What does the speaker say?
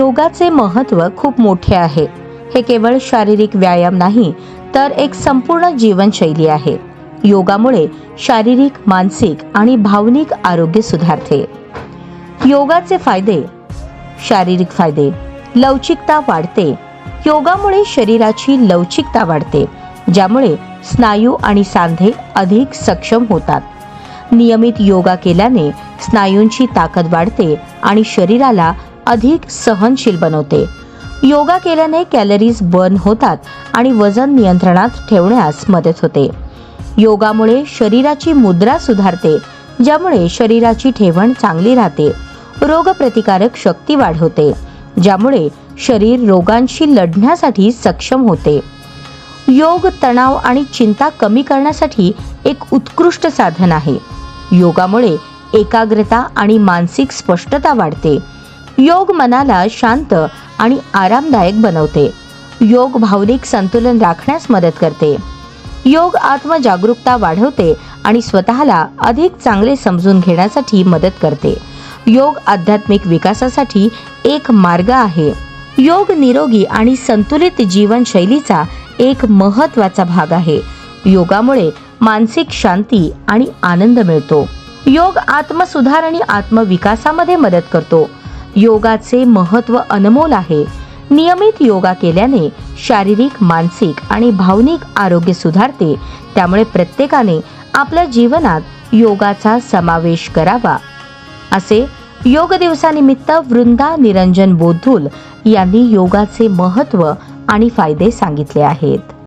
योगाचे महत्त्व खूप मोठे आहे. हे केवळ शारीरिक व्यायाम नाही तर एक संपूर्ण जीवनशैली आहे. योगामुळे शारीरिक मानसिक आणि भावनिक आरोग्य सुधारते. योगाचे फायदे. शारीरिक फायदे. लवचिकता वाढते. योगामुळे शरीराची लवचिकता वाढते ज्यामुळे स्नायू आणि सांधे अधिक सक्षम होतात. नियमित योगा केल्याने स्नायूंची ताकद वाढते आणि शरीराला अधिक सहनशील बनवते. योगा केल्याने कॅलरीज बर्न होतात आणि वजन नियंत्रणात ठेवण्यास मदत होते. योगामुळे शरीराची मुद्रा सुधारते ज्यामुळे शरीराची ठेवण चांगली राहते. रोगप्रतिकारक शक्ती वाढवते ज्यामुळे शरीर रोगांशी लढण्यासाठी सक्षम होते. योग तणाव आणि चिंता कमी करण्यासाठी एक उत्कृष्ट साधन आहे. योगामुळे एकाग्रता आणि मानसिक स्पष्टता वाढते. योग मनाला शांत आणि आरामदायक बनवते. योग भावनिक संतुलन राखण्यास मदत करते. योग आत्मजागरूकता वाढवते आणि स्वतःला अधिक चांगले समजून घेण्यासाठी मदत करते. योग आध्यात्मिक विकासासाठी एक मार्ग आहे. योग निरोगी आणि संतुलित जीवनशैलीचा एक महत्त्वाचा भाग आहे. योगामुळे मानसिक शांती आणि आनंद मिळतो. योग आत्मसुधार आणि आत्मविकासामध्ये मदत करतो. योगाचे महत्त्व अनमोल आहे. नियमित योगा केल्याने शारीरिक मानसिक आणि भावनिक आरोग्य सुधारते. त्यामुळे प्रत्येकाने आपल्या जीवनात योगाचा समावेश करावा. असे योग दिवसानिमित्त वृंदा निरंजन बोधुल यांनी योगाचे महत्त्व आणि फायदे सांगितले आहेत.